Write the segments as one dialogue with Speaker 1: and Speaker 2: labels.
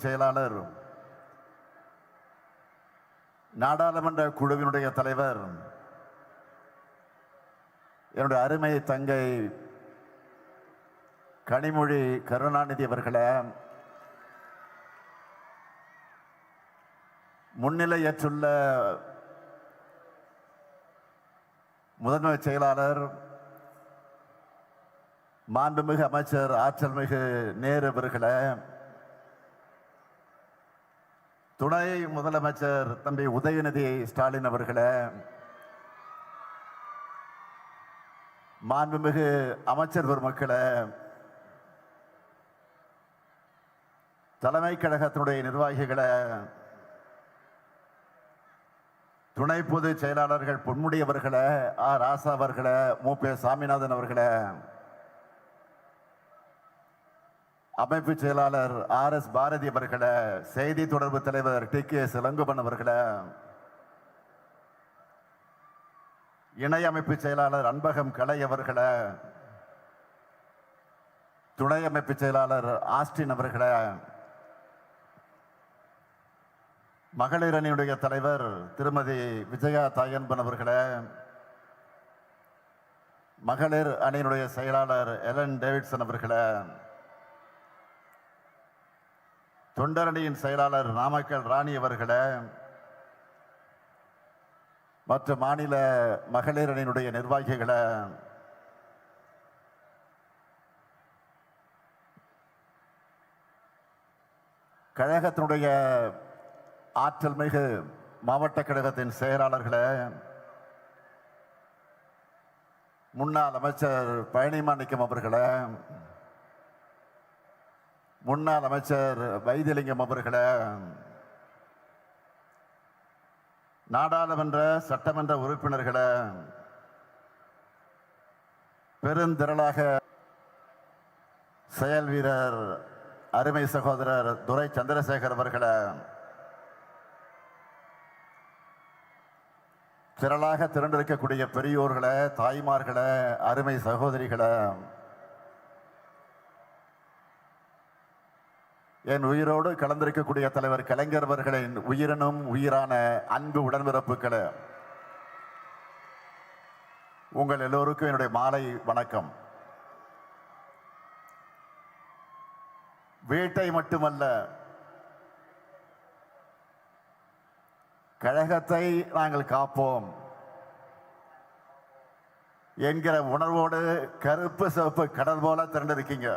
Speaker 1: செயலாளர் நாடாளுமன்ற குழுவினுடைய தலைவர் என்னுடைய அருமை தங்கை கனிமொழி கருணாநிதி அவர்களை முன்னிலையற்றுள்ள முதன்மை செயலாளர் மாண்புமிகு அமைச்சர் ஆற்றல் மிகு நேரு அவர்களை துணை முதலமைச்சர் தம்பி உதயநிதி ஸ்டாலின் அவர்களே மாண்புமிகு அமைச்சர் பெருமக்களே தலைமை கழகத்தினுடைய நிர்வாகிகளே துணை பொதுச் செயலாளர்கள் பொன்முடி அவர்களே ஆ. ராசா அவர்களே மு. பே. சாமிநாதன் அவர்களே அமைப்பு செயலாளர் ஆர் எஸ் பாரதி அவர்களை செய்தி தொடர்பு தலைவர் டி கே சிலங்குபன் அவர்களை இணை அமைப்பு செயலாளர் அன்பகம் கலை அவர்களை துணை அமைப்பு செயலாளர் ஆஸ்டின் அவர்களை மகளிர் அணியுடைய தலைவர் திருமதி விஜயா தாயன்பன் அவர்களை மகளிர் அணியினுடைய செயலாளர் எலன் டேவிட்சன் அவர்களை தொண்டரணியின் செயலாளர் நாமக்கல் ராணி அவர்களை மற்ற மாநில மகளிர் அணியினுடைய நிர்வாகிகளை கழகத்தினுடைய ஆற்றல் மிகு மாவட்ட கழகத்தின் செயலாளர்களை முன்னாள் அமைச்சர் பழனிமாணிக்கம் அவர்களை முன்னாள் அமைச்சர் வைத்தியலிங்கம் அவர்களை நாடாளுமன்ற சட்டமன்ற உறுப்பினர்களை பெருந்திரளாக செயல் வீரர் அருமை சகோதரர் துரை சந்திரசேகர் அவர்களை திரளாக திரண்டிருக்கக்கூடிய பெரியோர்களை தாய்மார்களை அருமை சகோதரிகளை என் உயிரோடு கலந்திருக்கக்கூடிய தலைவர் கலைஞர் அவர்களின் உயிரினும் உயிரான அன்பு உடன்பிறப்புகளே உங்கள் எல்லோருக்கும் என்னுடைய மாலை வணக்கம். வீட்டை மட்டுமல்ல கழகத்தை நாங்கள் காப்போம் என்கிற உணர்வோடு கருப்பு சிவப்பு கடல் போல திரண்டிருக்கீங்க.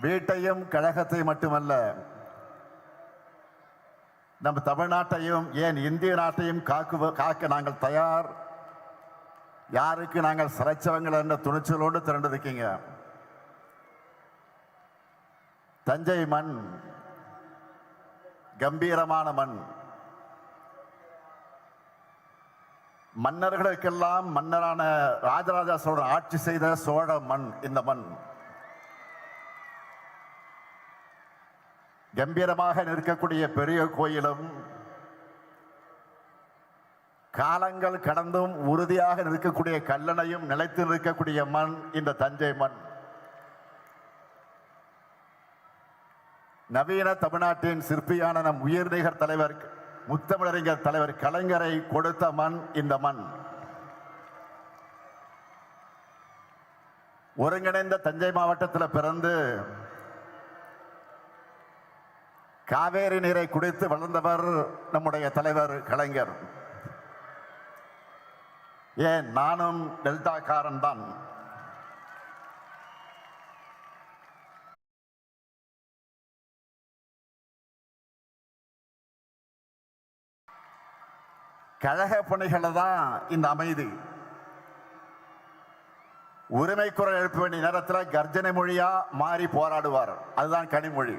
Speaker 1: வீட்டையும் கழகத்தை மட்டுமல்ல நம்ம தமிழ்நாட்டையும் ஏன் இந்திய நாட்டையும் காக்கு காக்க நாங்கள் தயார்? யாருக்கு நாங்கள் சிறைச்சவங்கள் என்ற துணிச்சலோடு திரண்டிருக்கீங்க? தஞ்சை மண் கம்பீரமான மண். மன்னர்களுக்கெல்லாம் மன்னரான ராஜராஜ சோழன் ஆட்சி செய்த சோழ மண் இந்த மண். கம்பீரமாக நிற்கக்கூடிய பெரிய கோயிலும் காலங்கள் கடந்தும் உறுதியாக நிற்கக்கூடிய கல்லணையும் நிலைத்து நிற்கக்கூடிய மண் இந்த தஞ்சை மண். நவீன தமிழ்நாட்டின் சிற்பியான நம் உயிர்நிகர் தலைவர் முத்தமிழறிஞர் தலைவர் கலைஞரை கொடுத்த மண் இந்த மண். ஒருங்கிணைந்த தஞ்சை மாவட்டத்தில் பிறந்து காவேரி நீரை குடித்து வளர்ந்தவர் நம்முடைய தலைவர் கலைஞர். ஏன் நானும் டெல்டாக்காரன் தான் கழக பணிகளை தான் இந்த அமைதி. உரிமை குரல் எழுப்ப வேண்டிய நேரத்தில் கர்ஜனை மொழியா மாறி போராடுவார். அதுதான் கனிமொழி.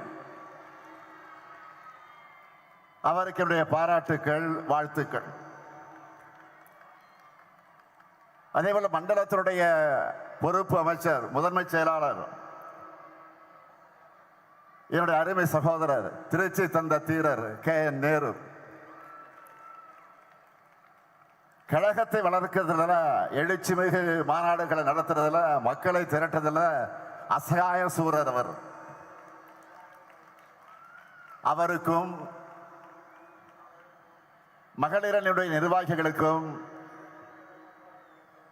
Speaker 1: அவருக்கு என்னுடைய பாராட்டுக்கள் வாழ்த்துக்கள். அதே போல மண்டலத்தினுடைய பொறுப்பு அமைச்சர் முதன்மை செயலாளர். என்னுடைய அருமை சகோதரர் திருச்சி தந்த தீரர் கே. என். நேரு. கழகத்தை வளர்க்கிறதுல எழுச்சி மிகு மாநாடுகளை நடத்துறதுல மக்களை திரட்டுறதுல அசகாய சூரர் அவர். அவருக்கும் மகளிரனுடைய நிர்வாகிகளுக்கும்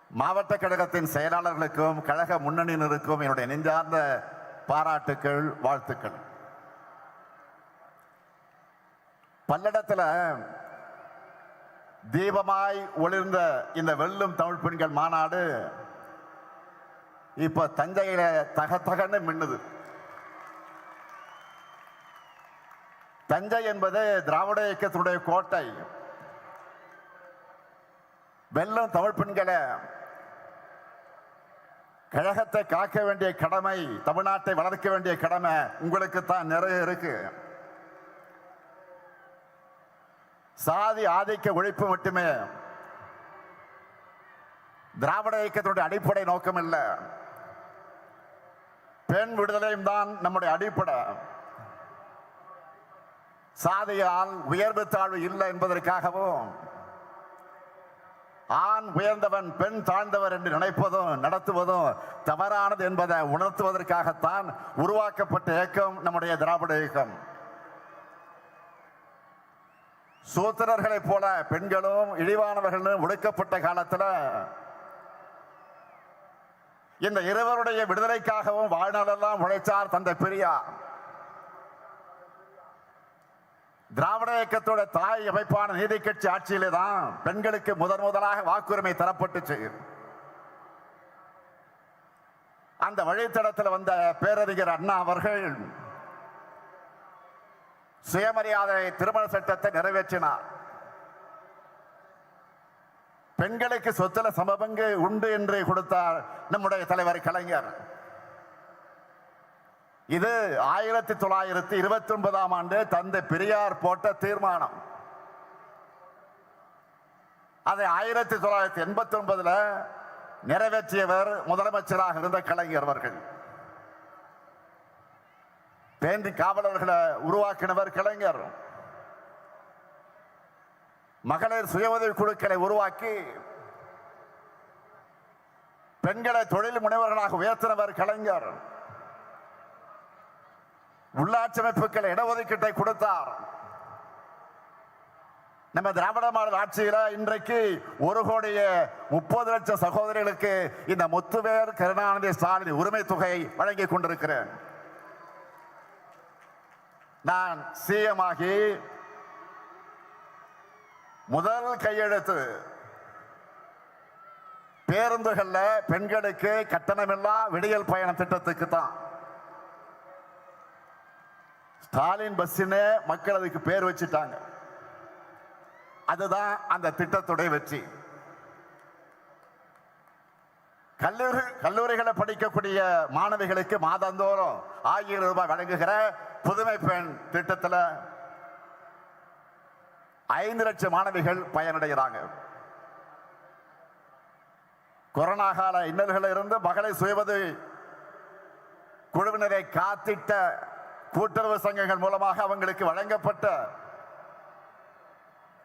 Speaker 1: மாவட்ட கழகத்தின் செயலாளர்களுக்கும் கழக முன்னணியினருக்கும் என்னுடைய நெஞ்சார்ந்த பாராட்டுக்கள் வாழ்த்துக்கள். பல்லடத்தில் தீபமாய் ஒளிர்ந்த இந்த வெல்லும் தமிழ் பெண்கள் மாநாடு இப்ப தஞ்சையில தகத்தகன்னு மின்னுது. தஞ்சை என்பது திராவிட இயக்கத்தினுடைய கோட்டை. வெல்லும் தமிழ் பெண்களை கழகத்தை காக்க வேண்டிய கடமை தமிழ்நாட்டை வளர்க்க வேண்டிய கடமை உங்களுக்கு தான் நிறைய இருக்கு. சாதி ஆதிக்க ஒழிப்பு மட்டுமே திராவிட இயக்கத்தினுடைய அடிப்படை நோக்கம் இல்லை. பெண் விடுதலையும் தான் நம்முடைய அடிப்படை. சாதியால் உயர்வு தாழ்வு இல்லை என்பதற்காகவும் ஆண் உயர்ந்தவன் பெண் தாழ்ந்தவர் என்று நினைப்பதும் நடத்துவதும் தவறானது என்பதை உணர்த்துவதற்காகத்தான் உருவாக்கப்பட்ட இயக்கம் நம்முடைய திராவிட இயக்கம் சூத்திரர்களைப் போல பெண்களும் இழிவானவர்களும் ஒடுக்கப்பட்ட காலத்தில் இந்த இருவருடைய விடுதலைக்காகவும் வாழ்நாளெல்லாம் உழைச்சார் தந்தை பெரியார். திராவிட இயக்கத்தோட தாய் அமைப்பான நீதி கட்சி ஆட்சியிலே தான் பெண்களுக்கு முதன் முதலாக வாக்குரிமை தரப்பட்டுச்சு. அந்த வழித்தடத்தில் வந்த பேரறிஞர் அண்ணா அவர்கள் சுயமரியாதை திருமண சட்டத்தை நிறைவேற்றினார். பெண்களுக்கு சொத்துல சமபங்கு உண்டு என்று கொடுத்தார் நம்முடைய தலைவர் கலைஞர். இது ஆயிரத்தி தொள்ளாயிரத்தி இருபத்தி ஒன்பதாம் ஆண்டு தந்தை பெரியார் போட்ட தீர்மானம். அதை ஆயிரத்தி தொள்ளாயிரத்தி எண்பத்தி ஒன்பதுல நிறைவேற்றியவர் முதலமைச்சராக இருந்த கலைஞர் அவர்கள். பேண்டி காவலர்களை உருவாக்கினவர் கலைஞர். மகளிர் சுய உதவி குழுக்களை உருவாக்கி பெண்களை தொழில் முனைவர்களாக உயர்த்தினவர் கலைஞர். உள்ளாட்சி அமைப்புகள் இடஒதுக்கீட்டை கொடுத்தார். நம்ம திராவிட மாடல் ஆட்சியில இன்றைக்கு ஒரு கோடிய முப்பது லட்சம் சகோதரிகளுக்கு இந்த முத்துவேர் கருணாநிதி ஸ்டாலின் உரிமை தொகை வழங்கி கொண்டிருக்கிறேன். நான் சிஎம் ஆகி முதல் கையெழுத்து. பேருந்துகள்ல பெண்களுக்கு கட்டணமில்லா விடியல் பயண திட்டத்துக்கு தான். ஸ்டாலின் பஸ்ஸுன்னு மக்கள் அதுக்கு பேர் வச்சுட்டாங்க. அதுதான் அந்த திட்டத்துடைய வெற்றி. கல்லூரி கல்லூரிகளை படிக்கக்கூடிய மாணவிகளுக்கு மாதந்தோறும் ஆயிரம் ரூபாய் வழங்குகிற புதுமை பெண் திட்டத்தில் ஐந்து லட்சம் மாணவிகள் பயனடைகிறாங்க. கொரோனா கால இன்னல்களில் இருந்து மகளிர் சுயவது குழுவினரை காத்திட்ட கூட்டுறவு சங்கங்கள் மூலமாக அவங்களுக்கு வழங்கப்பட்ட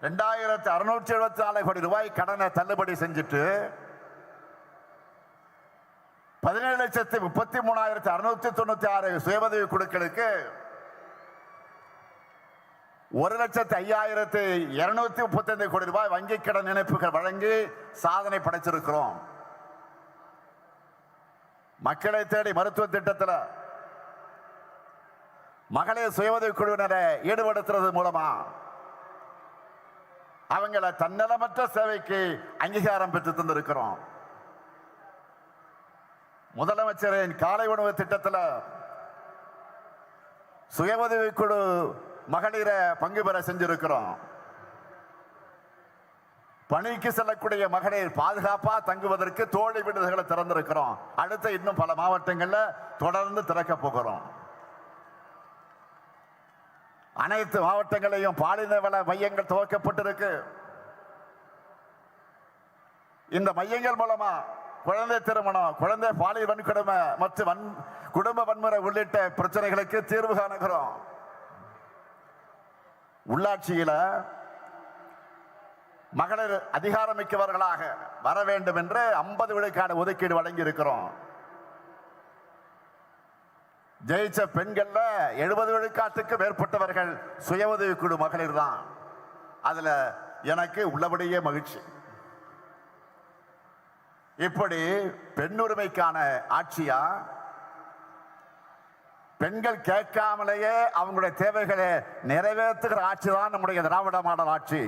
Speaker 1: ரெண்டாயிரத்தி அறுநூற்றி எழுபத்தி நாலு கோடி ரூபாய் கடனை தள்ளுபடி செஞ்சுட்டு பதினேழு லட்சத்தி முப்பத்தி மூணாயிரத்தி அறுநூத்தி தொண்ணூத்தி ஆறு சுயபதவி குழுக்களுக்கு ஒரு லட்சத்தி ஐயாயிரத்தி இருநூத்தி முப்பத்தி கோடி ரூபாய் வங்கி கடன் இணைப்புகள் வழங்கி சாதனை படைச்சிருக்கிறோம். மக்களை தேடி மருத்துவ திட்டத்தில் மகளிர் சுயஉதவி குழுவினரை ஈடுபடுத்துறது மூலமா அவங்கள தன்னலமற்ற சேவைக்கு அங்கீகாரம் பெற்று தந்திருக்கிறோம். முதலமைச்சரின் காலை உணவு திட்டத்தில் சுய உதவி குழு மகளிரை பங்கு பெற செஞ்சிருக்கிறோம். பணிக்கு செல்லக்கூடிய மகளிர் பாதுகாப்பா தங்குவதற்கு தோழி விடுதிகளை திறந்திருக்கிறோம். அடுத்து இன்னும் பல மாவட்டங்களில் தொடர்ந்து திறக்க போகிறோம். அனைத்து மாவட்டங்களையும் பாலின வள மையங்கள் துவக்கப்பட்டிருக்கு. இந்த மையங்கள் மூலமா குழந்தை திருமணம் குழந்தை பாலியல் வன்கொடுமை மற்றும் வன் குடும்ப வன்முறை உள்ளிட்ட பிரச்சனைகளுக்கு தீர்வு காணுகிறோம். உள்ளாட்சியில மகளிர் அதிகாரமிக்கவர்களாக வர வேண்டும் என்று ஐம்பது விழுக்காடு ஒதுக்கீடு வழங்கி இருக்கிறோம் ஜெயிச்ச பெண்கள்ல எழுபது விழுக்காட்டுக்கு மேற்பட்டவர்கள் சுய உதவிக்குழு மகளிர் தான். அதுல எனக்கு உள்ளபடியே மகிழ்ச்சி. இப்படி பெண்ணுரிமைக்கான ஆட்சியா? பெண்கள் கேட்காமலேயே அவங்களுடைய தேவைகளை நிறைவேற்றுகிற ஆட்சி தான் நம்முடைய திராவிட மாடல் ஆட்சி.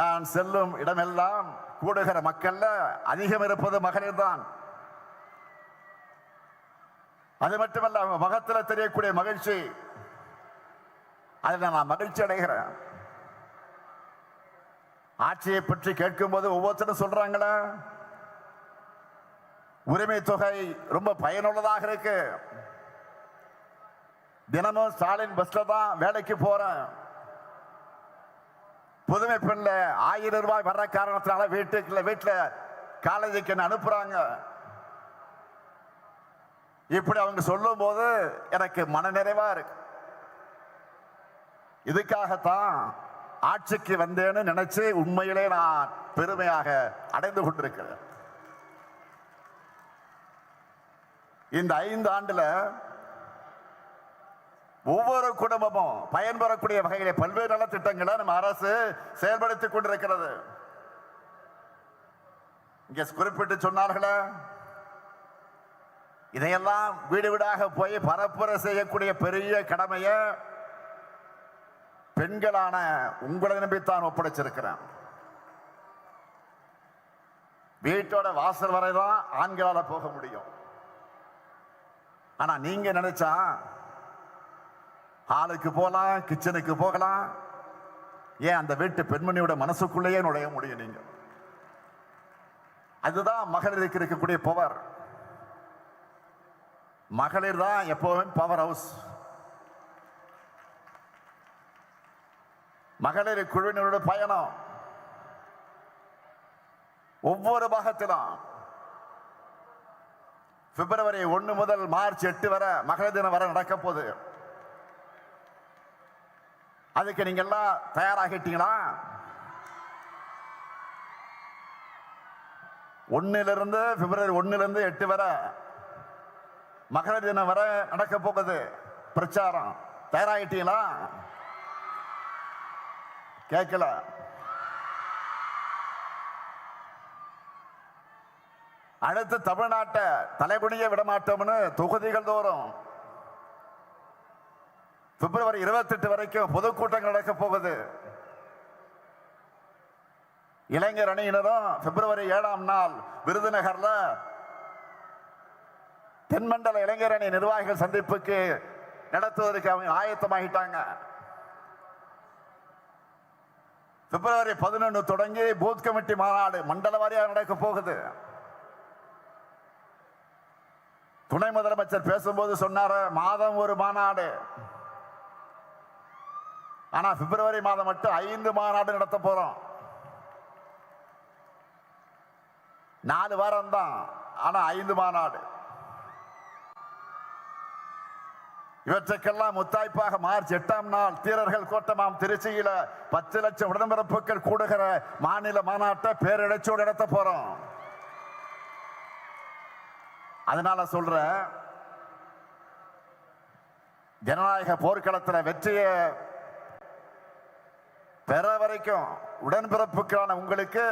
Speaker 1: நான் செல்லும் இடமெல்லாம் கூடுகிற மக்கள்ல அதிகம் இருப்பது மகளிர் தான். அது மட்டுமல்ல அவங்க முகத்துல தெரியக்கூடிய மகிழ்ச்சி. அதில் நான் மகிழ்ச்சி அடைகிறேன். ஆட்சியை பற்றி கேட்கும்போது ஒவ்வொருத்தரும் சொல்றாங்களா உரிமை தொகை ரொம்ப பயனுள்ளதாக இருக்கு. தினமும் ஸ்டாலின் பஸ்ல தான் வேலைக்கு போறேன். புதுமை பெண்ணில் ஆயிரம் ரூபாய் வர்ற காரணத்தினால வீட்டுக்குள்ள வீட்டில் காலேஜுக்கு என்ன அனுப்புறாங்க? இப்படி அவங்க சொல்லும் போது எனக்கு மனநிறைவா இருக்கு. இதுக்காகத்தான் ஆட்சிக்கு வந்தேன்னு நினைச்சு உண்மையிலே நான் பெருமையாக அடைந்து கொண்டிருக்கிறேன். இந்த ஐந்து ஆண்டுல ஒவ்வொரு குடும்பமும் பயன்பெறக்கூடிய வகையிலே பல்வேறு நலத்திட்டங்களை நம்ம அரசு செயல்படுத்திக் கொண்டிருக்கிறது. இங்க குறிப்பிட்டு சொன்னார்களே இதையெல்லாம் வீடு வீடாக போய் பரப்புரை செய்யக்கூடிய பெரிய கடமையை பெண்களான உங்களை நம்பித்தான் ஒப்படைச்சிருக்கிறேன். வீட்டோட வாசல் வரை தான் ஆண்களால போக முடியும். ஆனா நீங்க நினைச்சா ஹாலுக்கு போகலாம் கிச்சனுக்கு போகலாம். ஏன் அந்த வீட்டு பெண்மணியோட மனசுக்குள்ளேயே நுழைய முடியும் நீங்க. அதுதான் மகளிருக்கு இருக்கக்கூடிய பவர் மகளிர் தான் எப்பவுமே பவர் ஹவுஸ் மகளிர் குழுவினரோட பயணம். ஒவ்வொரு பாகத்திலும். பிப்ரவரி ஒன்று முதல் மார்ச் எட்டு வரை மகளிர் தினம் வரை நடக்க போகுது. அதுக்கு நீங்கள்லாம் தயாராகிட்டீங்களா? ஒன்னிலிருந்து பிப்ரவரி ஒன்னிலிருந்து எட்டு வரை மகளிர் தினம் வர நடக்க போகுது. பிரச்சாரம். தயாராகிட்டீங்களா கேட்கல. அடுத்து தமிழ்நாட்டை தலைகுனிய விடமாட்டோம்னு தொகுதிகள் தோறும் பிப்ரவரி இருபத்தெட்டு வரைக்கும் பொதுக்கூட்டங்கள் நடக்க போகுது. இளைஞர் அணியினரும் பிப்ரவரி ஏழாம் நாள் விருதுநகர்ல தென்மண்டல இளைஞர் அணி நிர்வாகிகள் சந்திப்புக்கு நடத்துவதற்கு அவங்க ஆயத்தமாகிட்டாங்க. பிப்ரவரி பதினொன்று தொடங்கி பூத் கமிட்டி மாநாடு மண்டல வாரியாக நடக்க போகுது. துணை முதலமைச்சர் பேசும்போது சொன்னார் மாதம் ஒரு மாநாடு. ஆனா பிப்ரவரி மாதம் மட்டும் ஐந்து மாநாடு நடத்த போறோம். நாலு வாரம் தான் ஆனா ஐந்து மாநாடு. இவற்றுக்கெல்லாம் முத்தாய்ப்பாக மார்ச் எட்டாம் நாள் தீரர்கள் கோட்டமாம் திருச்சியில பத்து லட்சம் உடன்பிறப்புகள் கூடுகிற மாநில மாநாட்டை பேரிழைச்சோடு நடத்த போறோம். அதனால சொல்றேன் ஜனநாயக போர்க்களத்தில் வெற்றியை பெற வரைக்கும் உடன்பிறப்புக்கான உங்களுக்கு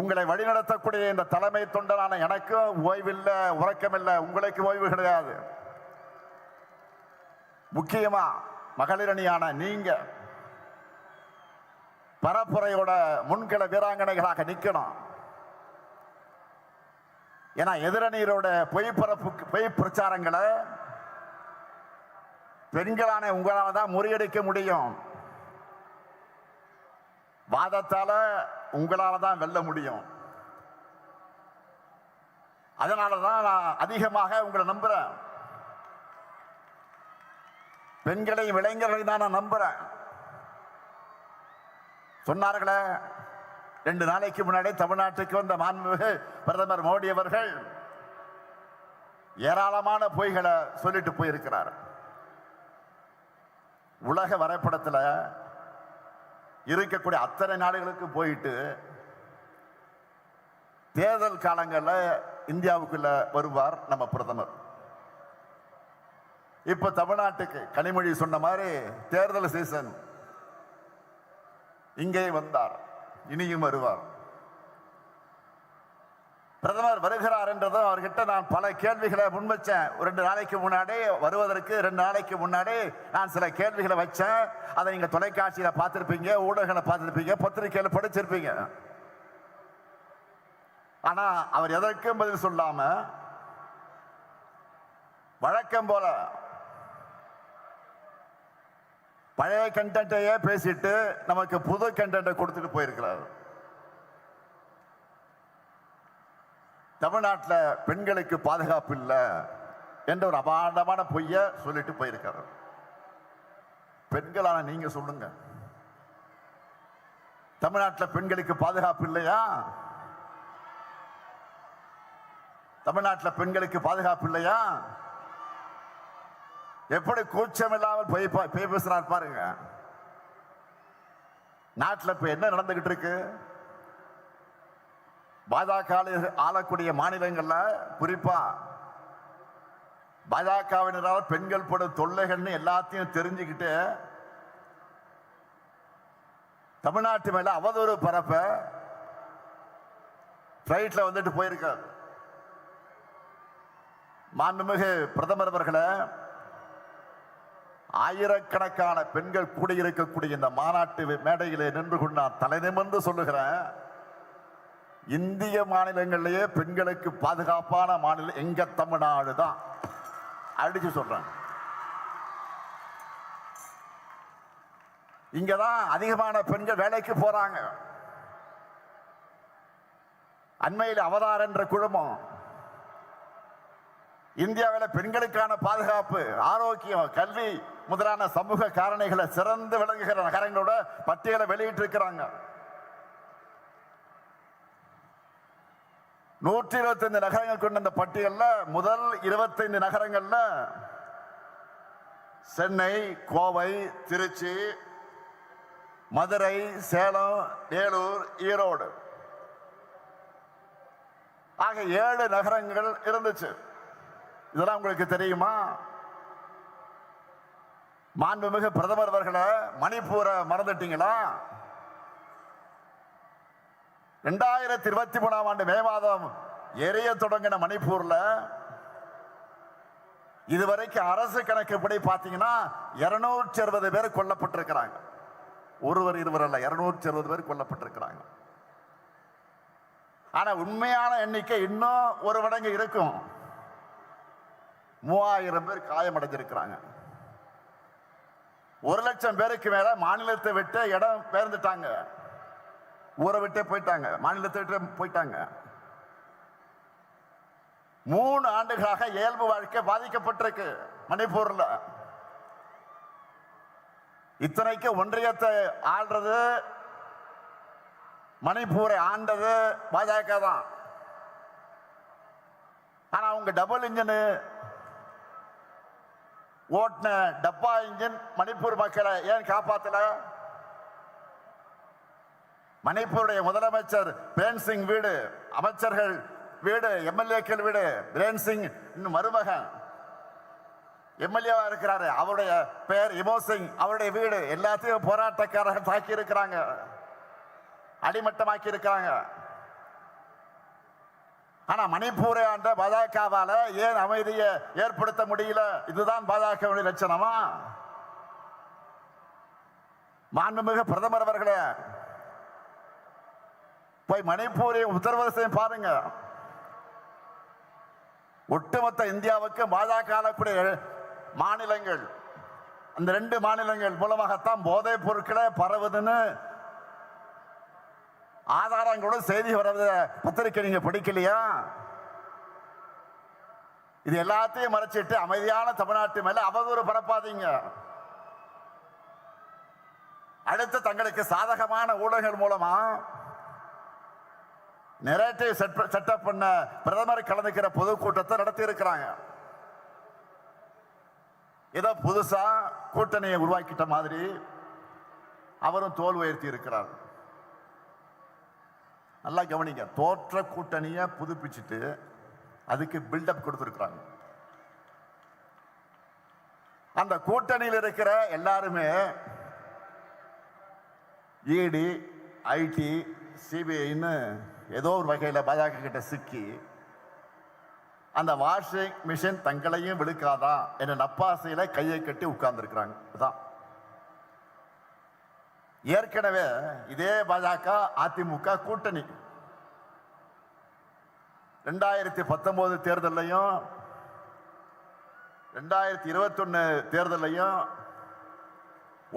Speaker 1: உங்களை வழிநடத்தக்கூடிய இந்த தலைமை தொண்டரான எனக்கும் ஓய்வில்லை உறக்கமில்லை உங்களுக்கு ஓய்வு கிடையாது. முக்கியமா மகளிரணியான நீங்க பரப்புரையோட முன்கள வீராங்கனைகளாக நிற்கணும் ஏன்னா எதிரணியரோட பொய் பரப்பு பொய் பிரச்சாரங்களை பெண்களான உங்களால் தான் முறியடிக்க முடியும். வாதத்தால உங்களால் தான் வெல்ல முடியும். அதனால தான் நான் அதிகமாக உங்களை நம்புறேன். பெண்களையும் இளைஞர்களையும் தான் நான் நம்புறேன். சொன்னார்களே ரெண்டு நாளைக்கு முன்னாடி தமிழ்நாட்டுக்கு வந்த மாண்புமிகு பிரதமர் மோடி அவர்கள் ஏராளமான பொய்களை சொல்லிட்டு போயிருக்கிறார். உலக வரைபடத்தில் இருக்கக்கூடிய அத்தனை நாடுகளுக்கு போயிட்டு தேர்தல் காலங்களில் இந்தியாவுக்குள்ள வருவார் நம்ம பிரதமர். இப்ப தமிழ்நாட்டுக்கு கனிமொழி சொன்ன மாதிரி தேர்தல் சீசன் இங்கே வந்தார் இனியும் வருவார். பிரதமர் வருகிறார் என்றதும் அவர்கிட்ட நான் பல கேள்விகளை முன்வச்சேன். ரெண்டு நாளைக்கு முன்னாடி வருவதற்கு ரெண்டு நாளைக்கு முன்னாடி நான் சில கேள்விகளை வச்சேன். அதை நீங்க தொலைக்காட்சியில பார்த்திருப்பீங்க ஊடகங்களை பார்த்திருப்பீங்க பத்திரிகையில படிச்சிருப்பீங்க. ஆனா அவர் எதற்கும் பதில் சொல்லாம வழக்கம் போல பழைய கண்டென்ட்டையே பேசிட்டு நமக்கு புது கண்டென்ட்டை கொடுத்துட்டு போயிருக்கிறார். தமிழ்நாட்டில் பெண்களுக்கு பாதுகாப்பு இல்லை என்ற ஒரு அபாண்டமான பொய்ய சொல்லிட்டு போயிருக்காரு பெண்களான நீங்க சொல்லுங்க. தமிழ்நாட்டில் பெண்களுக்கு பாதுகாப்பு இல்லையா? தமிழ்நாட்டில் பெண்களுக்கு பாதுகாப்பு இல்லையா? எப்படி கூச்சம் இல்லாமல் போய் போய் பேசுறார் பாருங்க. நாட்டில் இப்ப என்ன நடந்துகிட்டு இருக்கு? பாஜக ஆளக்கூடிய மாநிலங்கள்ல குறிப்பா பாஜகவினரால் பெண்கள் படும் தொல்லைகள்னு எல்லாத்தையும் தெரிஞ்சுக்கிட்டு தமிழ்நாட்டு மேல அவதூறு பரப்ப பிளைட்ல வந்துட்டு போயிருக்கார். மாண்புமிகு பிரதமர் அவர்களை ஆயிரக்கணக்கான பெண்கள் கூடியிருக்கக்கூடிய இந்த மாநாட்டு மேடையிலே நின்று கொண்டு நான் தலை நிமிர்ந்து சொல்லுகிறேன். இந்திய மாநிலங்களிலேயே பெண்களுக்கு பாதுகாப்பான மாநிலம் எங்க தமிழ்நாடு தான். அடிச்சு சொல்றேன். இங்கதான் அதிகமான பெண்கள் வேலைக்கு போறாங்க. அண்மையில் அவதார் என்ற குழுமம். இந்தியாவில் பெண்களுக்கான பாதுகாப்பு ஆரோக்கியம் கல்வி முதலான சமூக காரணிகளை சிறந்து விளங்குகிற நகரங்களோட பட்டியலை வெளியிட்டு இருக்கிறாங்க நூற்றி இருபத்தைந்து நகரங்கள் கொண்ட இந்த பட்டியலில் முதல் இருபத்தைந்து நகரங்கள்ல சென்னை கோவை திருச்சி மதுரை சேலம் வேலூர் ஈரோடு. ஆக ஏழு நகரங்கள் இருந்துச்சு. இதெல்லாம் உங்களுக்கு தெரியுமா? மாண்புமிகு பிரதமர் அவர்களை மணிப்பூரை மறந்துட்டீங்களா? ரெண்டாயிரத்தி இருபத்தி மூணாம் ஆண்டு மே மாதம் எரிய தொடங்கின மணிப்பூர்ல இதுவரைக்கும் அரசு கணக்குப்படி பார்த்தீங்கன்னா இருநூற்றி அறுபது பேர் கொல்லப்பட்டிருக்கிறாங்க. ஒருவர் இருவர் அல்ல இருநூற்றி அறுபது பேர் கொல்லப்பட்டிருக்கிறாங்க. ஆனா உண்மையான எண்ணிக்கை இன்னும் ஒரு மடங்கு இருக்கும். மூவாயிரம் பேர் காயமடைஞ்சிருக்கிறாங்க. ஒரு லட்சம் பேருக்கு மேல மாநிலத்தை விட்டு இடம் பேர்ந்துட்டாங்க ஊரை விட்டே போயிட்டாங்க. மாநிலத்தை விட்டு போயிட்டாங்க. மூணு ஆண்டுகளாக இயல்பு வாழ்க்கை பாதிக்கப்பட்டிருக்கு மணிப்பூர்ல. இத்தனைக்கு ஒன்றியத்தை ஆள்றது மணிப்பூரை ஆண்டது பாஜக தான். ஆனா அவங்க டபுள் இன்ஜின் ஓட்டின டப்பா இன்ஜின் மணிப்பூர் மக்களை ஏன் காப்பாத்தல? மணிப்பூருடைய முதலமைச்சர் பிரேன் சிங் வீடு அமைச்சர்கள் வீடு எம்எல்ஏக்கள் வீடு பிரேன் சிங் இன்னும் மருமகன். எம்எல்ஏவா இருக்கிறாரு அவருடைய பெயர் இமோ சிங் அவருடைய வீடு. எல்லாத்தையும் போராட்டக்காரர்கள் தாக்கி இருக்கிறாங்க அடிமட்டமாக்கி இருக்கிறாங்க ஆனா மணிப்பூரை ஆண்ட பாஜகவால ஏன் அமைதியை ஏற்படுத்த முடியல? இதுதான் பாஜகவுடைய லட்சணமா? மாண்புமிகு பிரதமர் அவர்களே போய் மணிப்பூரை உத்தரப்பிரதேசம் பாருங்க. ஒட்டுமொத்த இந்தியாவுக்கு பாஜக மாநிலங்கள் அந்த ரெண்டு மாநிலங்கள் மூலமாகத்தான் போதைப் பொருட்களை பரவுதுன்னு ஆதாரங்களோட செய்தி வர்றத பத்திரிக்கை நீங்க படிக்கலையா? இது எல்லாத்தையும் மறைச்சிட்டு அமைதியான தமிழ்நாட்டு மேல அவதூறு பரப்பாதீங்க. அடுத்து தங்களுக்கு சாதகமான ஊடகங்கள் மூலமா நெரேட்டிவ் செட்டப் பண்ண பிரதமர் கலந்துக்கிற பொதுக்கூட்டத்தை நடத்தி இருக்கிறாங்க ஏதோ புதுசா கூட்டணியை உருவாக்கிட்ட மாதிரி அவரும் தோல் உயர்த்தி இருக்கிறார். நல்லா கவனிங்க. தோற்ற கூட்டணியை புதுப்பிச்சுட்டு அதுக்கு பில்டப் கொடுத்துருக்குறாங்க. அந்த கூட்டணியில் இருக்கிற எல்லாருமே இடி ஐடி சிபிஐன்னு ஏதோ ஒரு வகையில் பாஜக கிட்ட சிக்கி அந்த வாஷிங் மிஷின் தங்களையும் விழுக்காதான் என்ற நப்பாசையில் கையை கட்டி உட்கார்ந்துருக்குறாங்க. அதான் ஏற்கனவே இதே பாஜக அதிமுக கூட்டணி. ரெண்டாயிரத்தி பத்தொன்பது தேர்தலையும் ரெண்டாயிரத்தி இருபத்தொன்னு தேர்தலையும்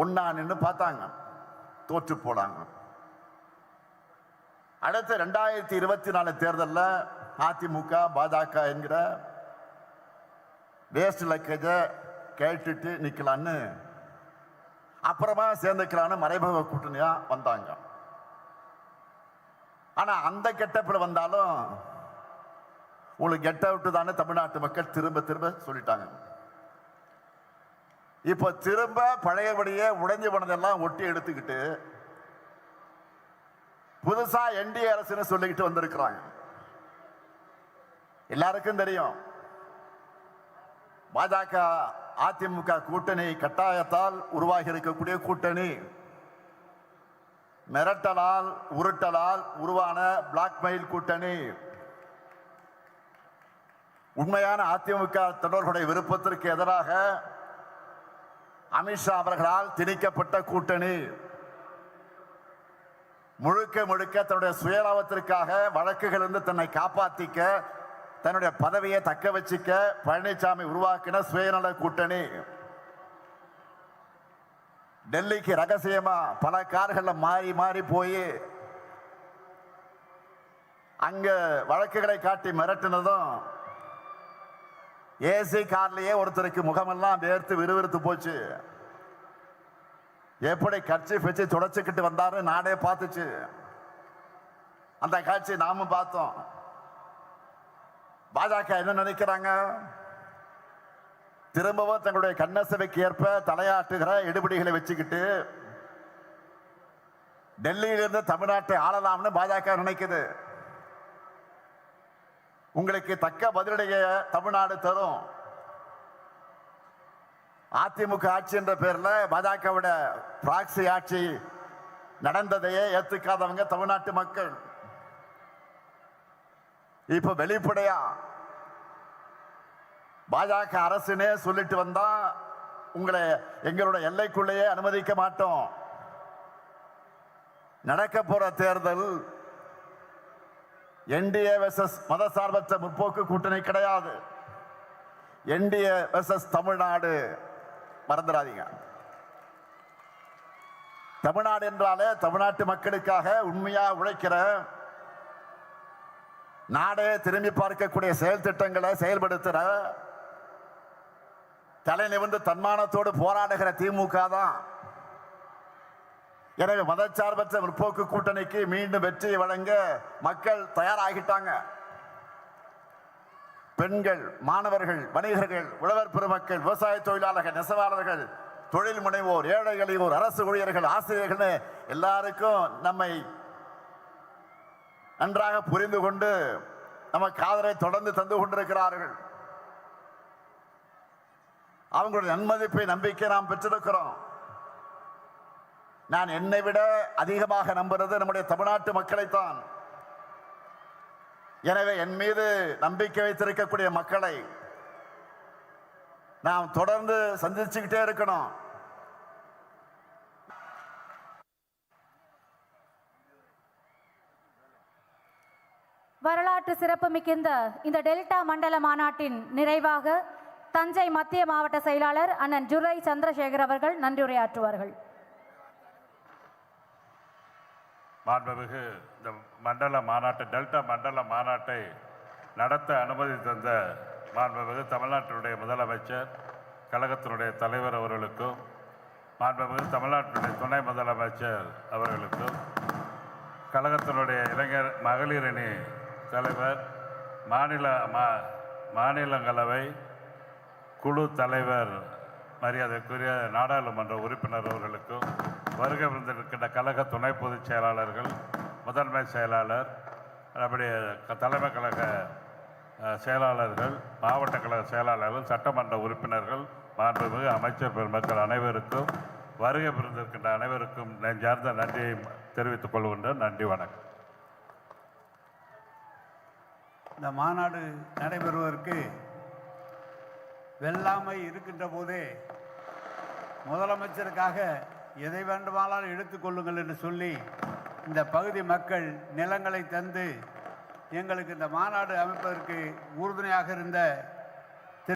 Speaker 1: ஒன்னா நின்று பார்த்தாங்க. தோற்று போனாங்க. அடுத்து ரெண்டாயிரத்தி இருபத்தி நாலு தேர்தலில் அதிமுக பாஜக என்கிற வேஸ்ட் லக்கேஜை கேட்டுட்டு நிற்கலான்னு அப்புறமா சேர்ந்துக்கலான்னு மறைமுக கூட்டணியா வந்தாங்க. ஆனா அந்த கெட்டப்பில் வந்தாலும் உங்களுக்கு கெட்ட அவுட் தானே தமிழ்நாட்டு மக்கள் திரும்ப திரும்ப சொல்லிட்டாங்க. இப்போ திரும்ப பழையபடியே உடைஞ்சு போனதெல்லாம் ஒட்டி எடுத்துக்கிட்டு புதுசா என்டிஏ அரசுன்னு சொல்லிக்கிட்டு வந்திருக்கிறாங்க. எல்லாருக்கும் தெரியும். பாஜக அதிமுக கூட்டணி கட்டாயத்தால் உருவாகி இருக்கக்கூடிய கூட்டணி. மிரட்டலால் உருட்டலால் உருவான பிளாக்மெயில் கூட்டணி. உண்மையான அதிமுக தொடர்களுடைய விருப்பத்திற்கு எதிராக அமித்ஷா அவர்களால் திணிக்கப்பட்ட கூட்டணி. முழுக்க முழுக்க தன்னுடைய சுயலாபத்திற்காக வழக்குகளிலிருந்து தன்னை காப்பாற்றிக்க தன்னுடைய பதவியை தக்க வச்சுக்க பழனிசாமி உருவாக்கின சுயநல கூட்டணி. டெல்லிக்கு ரகசியமா பல கார்களில் மாறி மாறி போய் அங்க வழக்குகளை காட்டி மிரட்டினதும் ஏசி கார்லயே ஒருத்தருக்கு முகமெல்லாம் வேர்த்து விறுவிறுத்து போச்சு. எப்படி கட்சி வச்சு தொடச்சிக்கிட்டு வந்தாரு? நாடே பார்த்துச்சு. அந்த காட்சி நாமும் பார்த்தோம். பாஜக என்ன நினைக்கிறாங்க? திரும்பவும் தங்களுடைய கண்ணசவைக்கு ஏற்ப தலையாட்டுகிற எடுபடிகளை வச்சுக்கிட்டு டெல்லியிலிருந்து தமிழ்நாட்டை ஆளலாம்னு பாஜக நினைக்குது. உங்களுக்கு தக்க பதிலடைய தமிழ்நாடு தரும். அதிமுக ஆட்சி என்ற பேர்ல பாஜகவோட பிராக்சி ஆட்சி நடந்ததையே ஏத்துக்காதவங்க தமிழ்நாட்டு மக்கள். இப்ப வெளிப்படையா? பாஜக அரசுனே சொல்லிட்டு வந்தா உங்களை எங்களோட எல்லைக்குள்ளேயே அனுமதிக்க மாட்டோம். நடக்க போற தேர்தல் என்டிஏ வெர்சஸ் மதசார்பற்ற முற்போக்கு கூட்டணி கிடையாது. என்டிஏ வெர்சஸ் தமிழ்நாடு மறந்துடாதீங்க. தமிழ்நாடு என்றாலே தமிழ்நாட்டு மக்களுக்காக உண்மையா உழைக்கிற நாடே திரும்பி பார்க்கக்கூடிய செயல் திட்டங்களை செயல்படுத்துகிற தலை நிமிர்ந்து தன்மானத்தோடு போராடுகிற திமுக தான். எனவே மதச்சார்பற்ற முற்போக்கு கூட்டணிக்கு மீண்டும் வெற்றியை வழங்க மக்கள் தயாராகிட்டாங்க. பெண்கள் மாணவர்கள் வணிகர்கள் உழவர் பெருமக்கள் விவசாய தொழிலாளர்கள் நெசவாளர்கள் தொழில் முனைவோர் ஏழை எளியோர் அரசு ஊழியர்கள் ஆசிரியர்கள் எல்லாருக்கும் நம்மை நன்றாக புரிந்து கொண்டு நம்ம காதலை தொடர்ந்து தந்து கொண்டிருக்கிறார்கள். அவங்களுடைய நன்மதிப்பை நம்பிக்கை நாம் பெற்றிருக்கிறோம். நான் என்னை விட அதிகமாக நம்புறது நம்முடைய தமிழ்நாட்டு மக்களைத்தான். எனவே என் மீது நம்பிக்கை வைத்திருக்கக்கூடிய மக்களை நாம் தொடர்ந்து சந்திச்சுக்கிட்டே இருக்கணும்.
Speaker 2: வரலாற்று சிறப்புமிக்க இந்த டெல்டா மண்டல மாநாட்டின் நிறைவாக தஞ்சை மத்திய மாவட்ட செயலாளர் அண்ணன் ஜுரை சந்திரசேகர் அவர்கள் நன்றியுரையாற்றுவார்கள்.
Speaker 3: மாண்புமிகு இந்த மண்டல மாநாட்டை டெல்டா மண்டல மாநாட்டை நடத்த அனுமதி தந்த மாண்புமிகு தமிழ்நாட்டினுடைய முதலமைச்சர் கழகத்தினுடைய தலைவர் அவர்களுக்கும் மாண்புமிகு தமிழ்நாட்டினுடைய துணை முதலமைச்சர் அவர்களுக்கும் கழகத்தினுடைய இளைஞர் மகளிர் அணி தலைவர் மாநில மா மாநிலங்களவை குழு தலைவர் மரியாதைக்குரிய நாடாளுமன்ற உறுப்பினர் அவர்களுக்கும் வருகை வந்திருக்கின்ற கழக துணை பொதுச் செயலாளர்கள் முதன்மை செயலாளர் அப்படி க- தலைமை கழக செயலாளர்கள் மாவட்ட கழக செயலாளர்கள் சட்டமன்ற உறுப்பினர்கள் மாண்புமிகு அமைச்சர் பெருமக்கள் அனைவருக்கும் வருகை பிறந்திருக்கின்ற அனைவருக்கும் நெஞ்சார்ந்த நன்றியை தெரிவித்துக் கொள்கின்ற நன்றி வணக்கம்.
Speaker 4: இந்த மாநாடு நடைபெறுவதற்கு வெள்ளாமை இருக்கின்ற போதே முதலமைச்சருக்காக எதை வேண்டுமானாலும் எடுத்துக்கொள்ளுங்கள் என்று சொல்லி இந்த பகுதி மக்கள் நிலங்களை தந்து எங்களுக்கு இந்த மாநாடு அமைப்பதற்கு உறுதுணையாக இருந்த